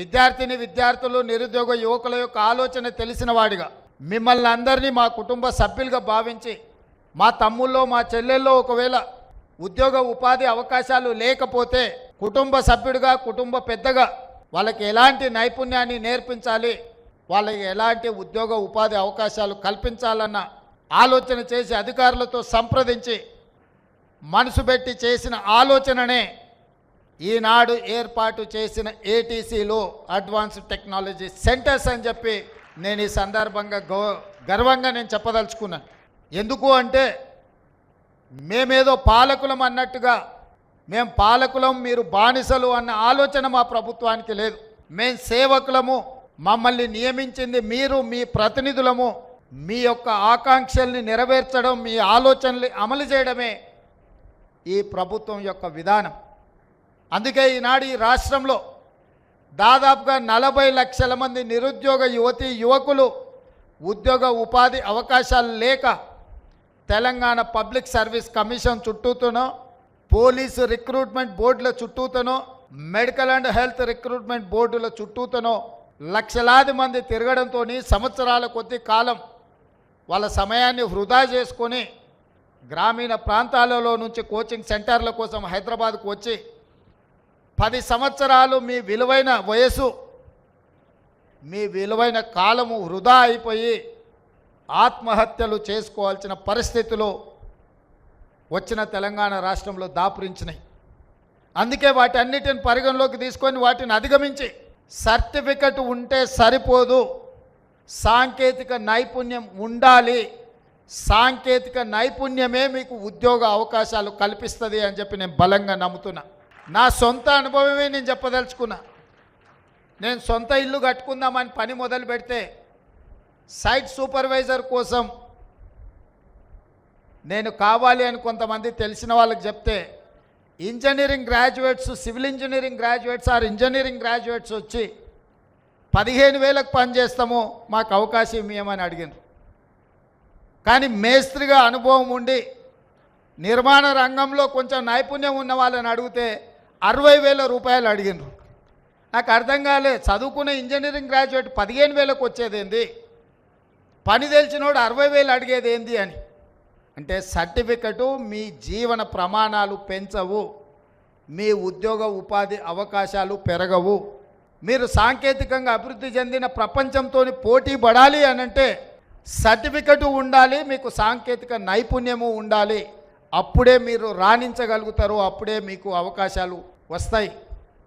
విద్యార్థిని విద్యార్థులు నిరుద్యోగ యువకుల యొక్క ఆలోచన తెలిసిన వాడిగా. మిమ్మల్ని అందరినీ మా కుటుంబ సభ్యులుగా భావించి మా తమ్ముల్లో మా చెల్లెల్లో ఒకవేళ ఉద్యోగ ఉపాధి అవకాశాలు లేకపోతే కుటుంబ సభ్యుడిగా కుటుంబ పెద్దగా వాళ్ళకి ఎలాంటి నైపుణ్యాన్ని నేర్పించాలి వాళ్ళకి ఎలాంటి ఉద్యోగ ఉపాధి అవకాశాలు కల్పించాలన్న ఆలోచన చేసి అధికారులతో సంప్రదించి మనసు పెట్టి చేసిన ఆలోచననే ఈనాడు ఏర్పాటు చేసిన ఏటీసీలో అడ్వాన్స్డ్ టెక్నాలజీ సెంటర్స్ అని చెప్పి నేను ఈ సందర్భంగా గౌ గర్వంగా నేను చెప్పదలుచుకున్నాను ఎందుకు అంటే మేమేదో పాలకులం అన్నట్టుగా మేము పాలకులం మీరు బానిసలు అన్న ఆలోచన మా ప్రభుత్వానికి లేదు. మేం సేవకులము మమ్మల్ని నియమించింది మీరు మీ ప్రతినిధులము మీ యొక్క ఆకాంక్షల్ని నెరవేర్చడం మీ ఆలోచనల్ని అమలు చేయడమే ఈ ప్రభుత్వం యొక్క విధానం. అందుకే ఈనాడు ఈ రాష్ట్రంలో దాదాపుగా నలభై లక్షల మంది నిరుద్యోగ యువతి యువకులు ఉద్యోగ ఉపాధి అవకాశాలు లేక తెలంగాణ పబ్లిక్ సర్వీస్ కమిషన్ చుట్టూతోనో పోలీసు రిక్రూట్మెంట్ బోర్డుల చుట్టూతోనో మెడికల్ అండ్ హెల్త్ రిక్రూట్మెంట్ బోర్డుల చుట్టూతోనో లక్షలాది మంది తిరగడంతో సంవత్సరాల కొద్ది కాలం వాళ్ళ సమయాన్ని వృధా చేసుకొని గ్రామీణ ప్రాంతాలలో నుంచి కోచింగ్ సెంటర్ల కోసం హైదరాబాద్కు వచ్చి పది సంవత్సరాలు మీ విలువైన వయసు మీ విలువైన కాలము వృధా అయిపోయి ఆత్మహత్యలు చేసుకోవాల్సిన పరిస్థితులు వచ్చిన తెలంగాణ రాష్ట్రంలో దాపురించినాయి. అందుకే వాటన్నిటిని పరిగణలోకి తీసుకొని వాటిని అధిగమించి సర్టిఫికెట్ ఉంటే సరిపోదు సాంకేతిక నైపుణ్యం ఉండాలి సాంకేతిక నైపుణ్యమే మీకు ఉద్యోగ అవకాశాలు కల్పిస్తుంది అని చెప్పి నేను బలంగా నమ్ముతున్నా. నా సొంత అనుభవమే నేను చెప్పదలుచుకున్నా. నేను సొంత ఇల్లు కట్టుకుందామని పని మొదలు పెడితే సైట్ సూపర్వైజర్ కోసం నేను కావాలి అని కొంతమంది తెలిసిన వాళ్ళకి చెప్తే engineering graduates civil engineering graduates or engineering graduates వచ్చి పదిహేను వేలకు పని చేస్తాము మాకు అవకాశం ఇవ్వమని అడిగినారు. కానీ మేస్త్రిగా అనుభవం ఉండి నిర్మాణ రంగంలో కొంచెం నైపుణ్యం ఉన్న వాళ్ళని అడిగితే అరవై వేల రూపాయలు అడిగినారు నాకు అర్థం కాలే చదువుకునే ఇంజనీరింగ్ గ్రాడ్యుయేట్ పదిహేను వేలకు వచ్చేదేంది? పని తెలిసినోడు అరవై వేలు అడిగేదేంది అని. అంటే సర్టిఫికెటు మీ జీవన ప్రమాణాలు పెంచవు మీ ఉద్యోగ ఉపాధి అవకాశాలు పెరగవు. మీరు సాంకేతికంగా అభివృద్ధి చెందిన ప్రపంచంతో పోటీ పడాలి అని అంటే సర్టిఫికెట్ ఉండాలి మీకు సాంకేతిక నైపుణ్యము ఉండాలి. అప్పుడే మీరు రాణించగలుగుతారు అప్పుడే మీకు అవకాశాలు వస్తాయి